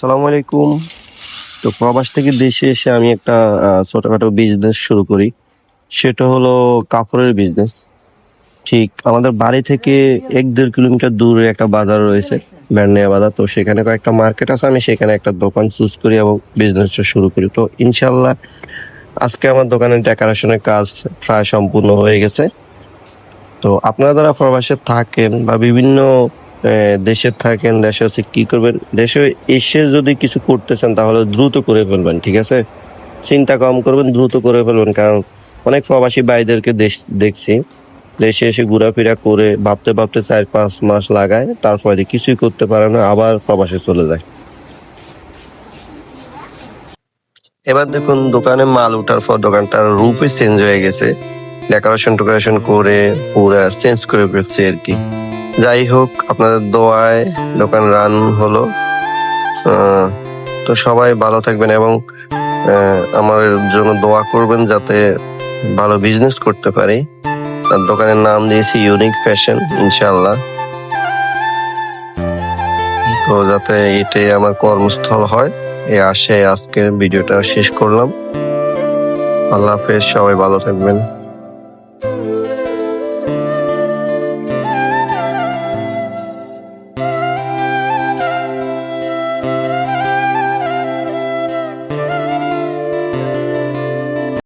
আসসালামু আলাইকুম। তো প্রবাস থেকে দেশে এসে আমি একটা ছোটখাটো বিজনেস শুরু করি। সেটা হলো কাপড়ের বিজনেস ঠিক, আমাদের বাড়ি থেকে এক দেড় কিলোমিটার দূরে একটা বাজার রয়েছে, ব্যান্ডিয়া বাজার। তো সেখানে কয়েকটা মার্কেট আছে, আমি সেখানে একটা দোকান চুজ করি এবং বিজনেসটা শুরু করি। তো ইনশাল্লাহ আজকে আমার দোকানের ডেকোরেশনের কাজ প্রায় সম্পূর্ণ হয়ে গেছে। তো আপনারা যারা প্রবাসে থাকেন বা বিভিন্ন দেশে থাকেন, দেশে হচ্ছে কি করবেন? দেশে এসে যদি কিছু করতে চান, তাহলে দ্রুত করে ফেলবেন, ঠিক আছে? চিন্তা কম করবেন, দ্রুত করে ফেলবেন, কারণ অনেক প্রবাসী ভাইদেরকে দেশ দেখছি, দেশে এসে ঘোরাফেরা করে ভাবতে ভাবতে চার পাঁচ মাস লাগায়, তারপরে কিছুই করতে পারে না, আবার প্রবাসে চলে যায়। এবার দেখুন, দোকানে মাল ওঠার পর দোকানটার রূপে চেঞ্জ হয়ে গেছে। ডেকোরেশন টেকোরেশন করে পুরা চেঞ্জ করে ফেলছে আর কি। যাই হোক, আপনাদের দোয়ায় দোকান রান হলো। তো সবাই ভালো থাকবেন এবং আমার জন্য দোয়া করবেন যাতে ভালো বিজনেস করতে পারি। আর দোকানের নাম দিয়েছি ইউনিক ফ্যাশন ইনশাল্লাহ তো যাতে এটাই আমার কর্মস্থল হয়, এ আশায় আজকের ভিডিওটা শেষ করলাম। আল্লাহ হাফেজ, সবাই ভালো থাকবেন।